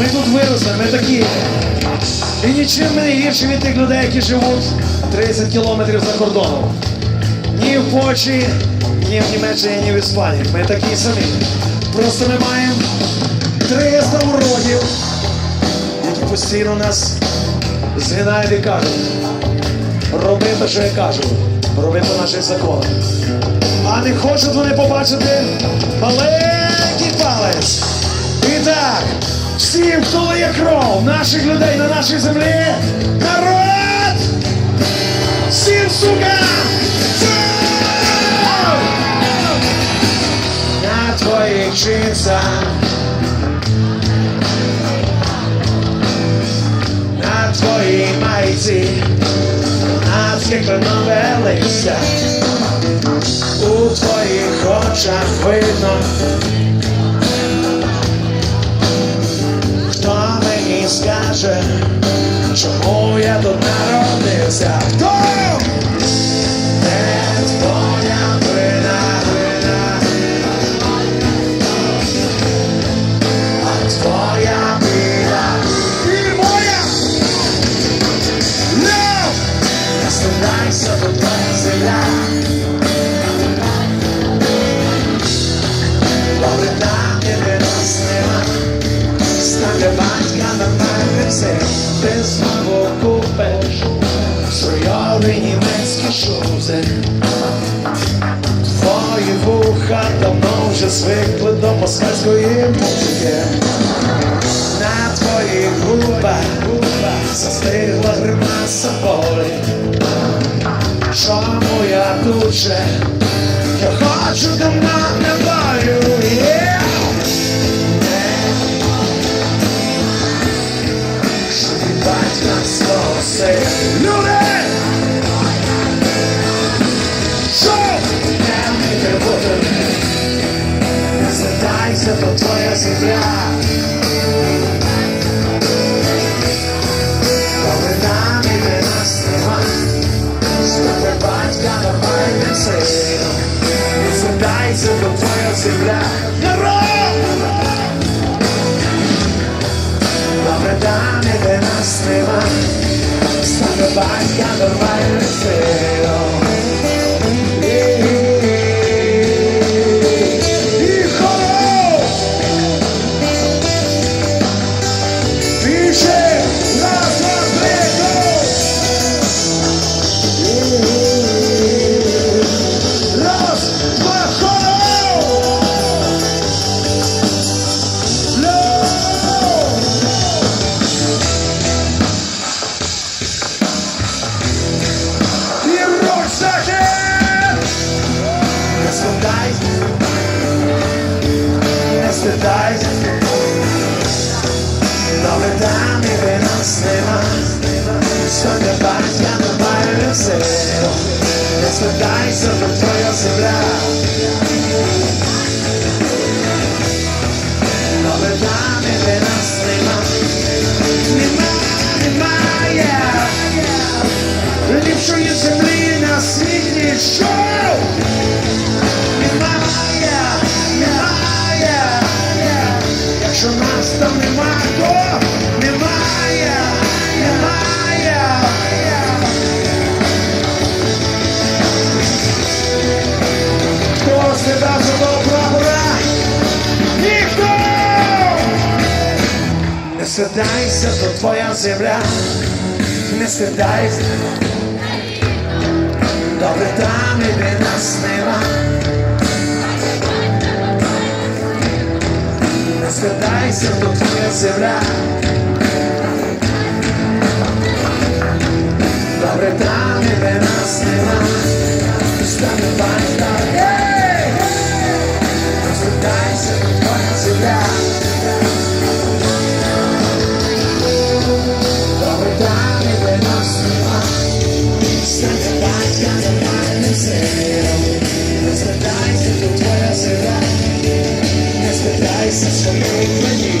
Ми тут виросли, ми такі. І нічим не гірші від тих людей, які живуть 30 кілометрів за кордоном. Ні в Польщі, ні в Німеччині, ні в Іспанії. Ми такі самі. Просто ми маємо 300 уродів, які постійно нас згинають і кажуть. Роби те, що я кажу, роби по наших законах. А не хочуть вони побачити маленький всім, хто є кров, наших людей на нашій землі, народ! Всім сука! На твоїх джинсах На твоїй майці Наскільки нове листя У твоїх очах видно скаже, чому я тут народився? Ти знову купиш. Стройові німецькі шузи. Твої вуха давно вже звикли до москальської музики. На твоїх губах застигла гримаса болі. Чому я тут же? Я хочу давно не свого сина. Люди! Що? Не вміти бути. Не звертайся, то твоя земля. Коли нам іде нас нема, Слухай батька нормальним сином. Не звертайся, твоя земля. Стидайся, Добре там і ви нас нема, Стане батька нормальним сином, Не складайся, бо твоя земля. Якщо нас там нема, то немає, немає. Хто за того прапора? Ніхто! Не стидайся, то твоя земля, не стидайся. Добре там і нас нема. Не стидайся, то твоя земля. Добре там де нас нема. Стане батька. То. Не країни.